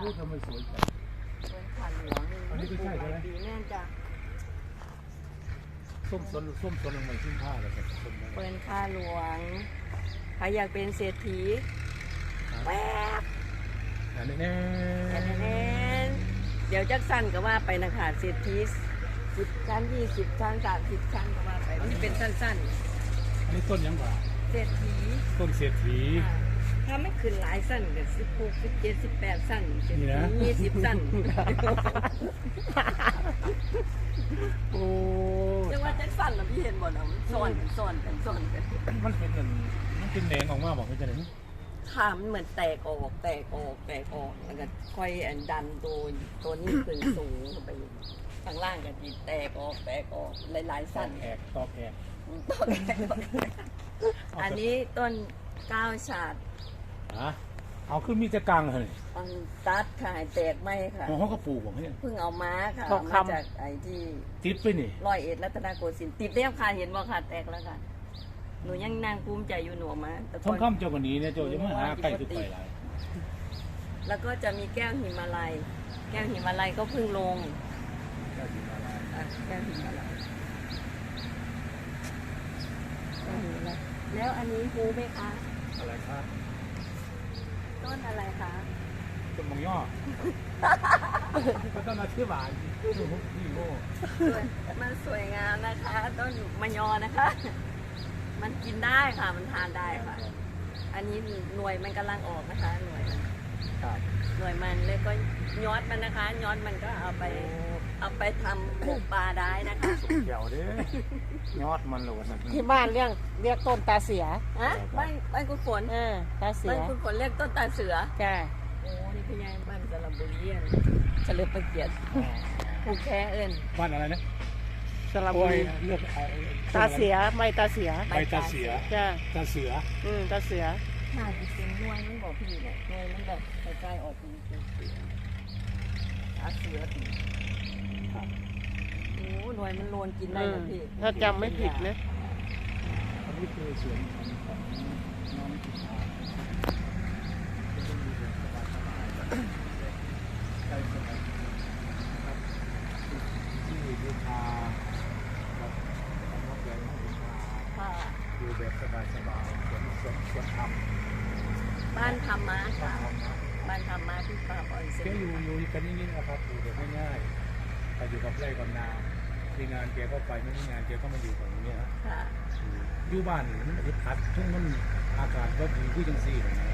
พูดทำไมสวยจังเปิ้นขาหลวงอันนี้ก็ใช่ใช่ไหมปีแน่นจ้ะส้มสนส้มสนลงมาขึ้นผ้าเลยครับส้มนะเปิ้นขาหลวงใครอยากเป็นเศรษฐีแป๊บอันนี้แน่แน่นเดี๋ยวจักสั้นก็ว่าไปนะคะเศรษฐีสิบชั้นยี่สิบชั้นสามสิบชั้นก็ว่าไปมันเป็นสั้นอันนี้ต้นยังกว่าๆ เศรษฐีต้นเศรษฐี อ่า ถ้าไม่ขึ้นหลายสั้นก็สิบหกสิบเจ็ดสิบแปดสั้นเศรษนี่ฐีนะ ยี่สิบสั้นโอ้เรียกว่าจักสั้นนะพี่เห็นบ่นะมันซ่อนกันซ่อนกันซ่อนกันมันเป็นอันมันเป็นแหนงออกมาบอกไม่ใช่ไหมขามันเหมือนแตกออกแตกออกแตกออกแล้วก็ค่อยอันดันตัวตัวนี้ขึ้นสูงขึ้นไปข้างล่างก็จีแตกออกแตกออกหลายๆตอสั้น กแอกตอกแอกต้นแตกออกอันนี้ต้นก้าวฉาด ฮะเอาขึ้นมีจะกลางเลยอันตัดขายแตกไหมค่ะของเขาก็ปลูกบอกเนี่ย เพิ่งเอามาค่ะทองมาคำจากไอ้ที่ติดไปนี่ร้อยเอ็ดรัตนโกสินทร์ติดเรียบค่ะเห็นบ่ค่ะแตกแล้วค่ะ หนูยังนั่งภูมิใจอยู่หนูเอามาแต่ท้องก่อนคำเจ้ากันนี้เนี่ยเจ้าจะมาหาไก่ทุกไก่หลายแล้วก็จะมีแก้วหิมาลัย แก้วหิมาลัยก็เพิ่งลงอะแก้วหิมาลัยแก้วหิมาลัยแล้วอันนี้รู้ไหมคะอะไรครับ ต้นอะไรคะต้นมงย่อก็ต้องมาที่หวานที่มุกที่โม่สวยมันสวยงามนะคะต้นมะยอนะคะ มันกินได้ค่ะ มันทานได้ค่ะ อันนี้หน่วยมันกำลังออกนะคะ หน่วยมันครับหน่วยมันแล้วก็ยอดมันนะคะยอดมันก็เอาไป เอาไปทำหมกปลาได้นะคะเกี่ยวเด้ยอดมันเลยวันนั้นที่บ้านเรียกเรียกต้นตาเสียฮะบ้านบ้านคุณฝนเออตาเสีบ้านยคุณฝนเรียกต้นตาเสือจ้าโอ้นี่พี่ยายบ้านสระบุรีอะเฉลิมพระเกียรติผู้แค่เอิญบ้านอะไรนะสระบุโอ้ยรีเลือกไอ้ตาเสียไม่ตาเสียใบตาเสียจ้าตาเสืออืมตาเสียน่าจะเป็นหน่วยมันบอกพี่เนี่ยหน่วยมันแบบกระจายออกเป็นเสือตาเสือตี ครับโอ้หน่วยมันโลนกินได้อืนะมพี่ ถ้าจำไม่ผิดนะ อันนี้คือสวนของของน้องกิตาจะต้องมีเรื่องสบายสบายแบบใกล้สบายครับที่บูชาแบบมดแดงบูชาค่ะ อยู่แบบสบายสบายสวนสวนสวนธรรมบ้านธรรมะสวนค่ะธรรมนะบ้านธรรมะที่ป่าบอนเซ็แกนอยู่อยู่กันนิ่งๆนะครับอยู่แบบง่ายๆ แต่อยู่กับไร่กับนามีงานแกก็ไปไม่มีงานแกก็มาอยู่แบบนี้ฮะค่ะ อยู่บ้านนี่มันอึดอัดทุ่งมันอากาศก็ดีผู้จังซี่เลยนะ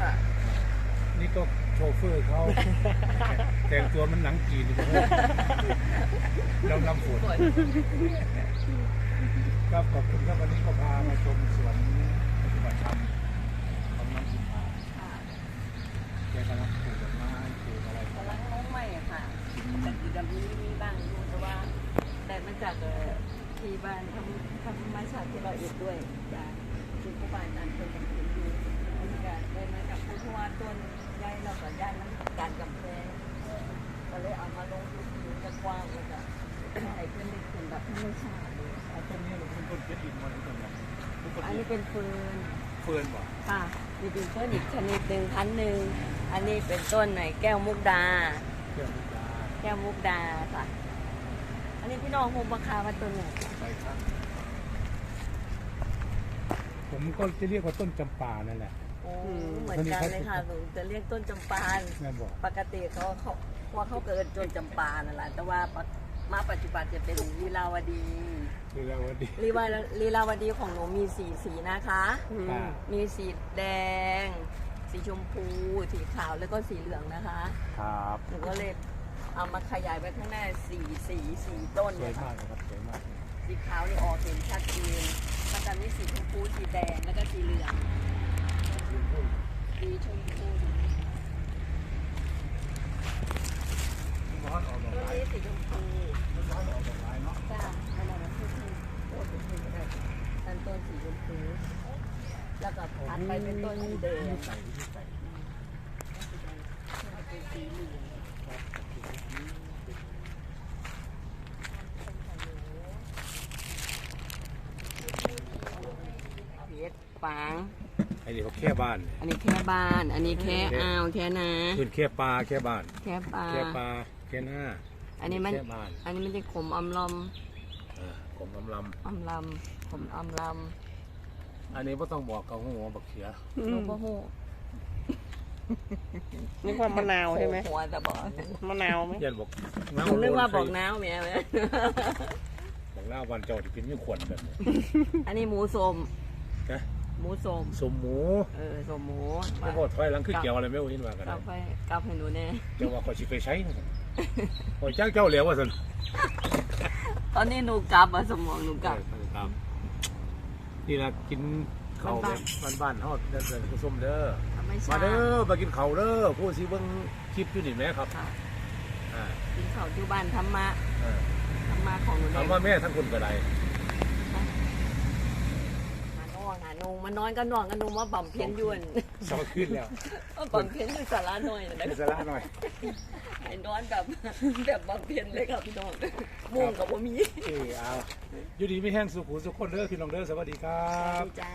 ค่ะ นี่ก็โชเฟอร์เขาแต่งตัวมันหนังจีนเลยเราลำฝนสวยครับขอบคุณครับวันนี้ก็พามาชมสวนปฏิบัติธรรมของน้องกินพาค่ะแกกำลัง แต่มีมีบ้างอยู่แต่ว่า แต่มาจากเอ่อที่บ้านทำทำธรรมชาติที่เราเอ็ดด้วยจากที่ผู้บ้านต่างคนต่างคนอยู่บรรยากาศได้มาจากผู้ทว่าต้นใหญ่เราก็ย้ายมันการกำแพงก็เลยเอามาลงทุนจะกว้างแล้วก็ให้เพื่อนได้ขึ้นแบบธรรมชาเลยอาต้นนี้เป็นต้นเพชรอินวันนี้ต้นอะไรอันนี้เป็นเฟิร์นเฟิร์นบ่ะค่ะนี่เป็นต้นอีกชนิดหนึ่งพันหนึ่งอันนี้เป็นต้นไหนแก้วมุกดา แก้วมุกดาค่ะอันนี้พี่น้องโฮมราคาว่าต้นไหนไปครับ ผมก็จะเรียกว่าต้นจำปานั่นแหละโอ้เหมือนกันเลยค่ะหนูจะเรียกต้นจำปาแม่บอกปกติเขาเขาว่าเขาเกิดต้นจำปานั่นแหละแต่ว่าปะมาปัจจุบันจะเป็นลีลาวดีคือเราวันดีลีวาลีลาวดีของหนูมีสีสีนะคะอืมอ่ามีสีแดง สีชมพู สีขาวแล้วก็สีเหลืองนะคะ ครับหนูก็เลย เอามาขยายไปข้างหน้าสี่สีสีต้นสวเนี่ยยมาค่ะกนะครับสวยมากสีขาวนี่ออกเห็นชัดเจนมันจะมีสีชมพูสีแดง แล้วก็สีเหลือง สีชมพูร้อนออกดอกต้นไม้นี้สีชมพูร้อนออกดอกไม้เนาะจ้าอันนั้นนะคือที่โต้นชมพูก็ได้อันต้นสีชมพู แล้วก็ถัดไปเป็นต้นสีแดงใส่ที่ใส่เป็นสีเหลือง เพชรฟางไอ้นี่เขาแค่บ้านอันนี้แค่บ้าน อันนี้แค่อาวแค่นาขึ้นแค่ปลาแค่บ้าน แค่ปลาแค่ปลาแค่หน้าอันนี้มันแค่บ้านอันนี้มันจะขมอมลอมเออผมลำลอมลำขมอมลำอันนี้ก็ต้องบอกเขาหัวบักเขียำลูกโอ้โหนึกว่ามะนาวใช่ไหมหัวแต่บอกมะนาวไหมยันบอกหนูนึกว่าบอกน้าวเมียไหมบอกหน้าวันเจ้าที่เป็นมีขวัญแบบนี้อันนี้หมูสมนะ หมูสมสมหมูเออสมหมูโอ้โหถอยหลังคือเกี่ยวอะไรไม่รู้ที่มากันกลับไปกลับให้หนูแน่เจ้าว่าเขาชิไปใช้นะโอ้ยจ้างเจ้าเหลียวว่าสันตอนนี้หนูกลับอะสมองหนูกลับครับนี่นะกินข้าวแบบบ้านๆทอดเดินๆผู้ชมเด้อไม่มาใช่เด้อมากินข้าวเด้อผู้สิเบิ่งคลิปอยู่นี่แม่ครับค่ะอ่ากินข้าวที่บ้านธรรมะอ่าธรรมะของหนูแน่ถามว่าแม่ทั้งคนก็ได้ มา นอนหาหนูมานอนก็นอนกันหนูมาบ่ำเพียนยวนสองขึ้นแล้วบ่ำเพียนอยู่สาระหน่อยนะเป็นสาระหน่อยไอ้นอนแบบแบบบ่ำเพียนเลยครับพี่น้องมุ่งกับบ่มีเออเอาอยู่ดีไม่แห้งสุขุสุขคนเด้อพี่น้องเด้อสวัสดีครับจ้า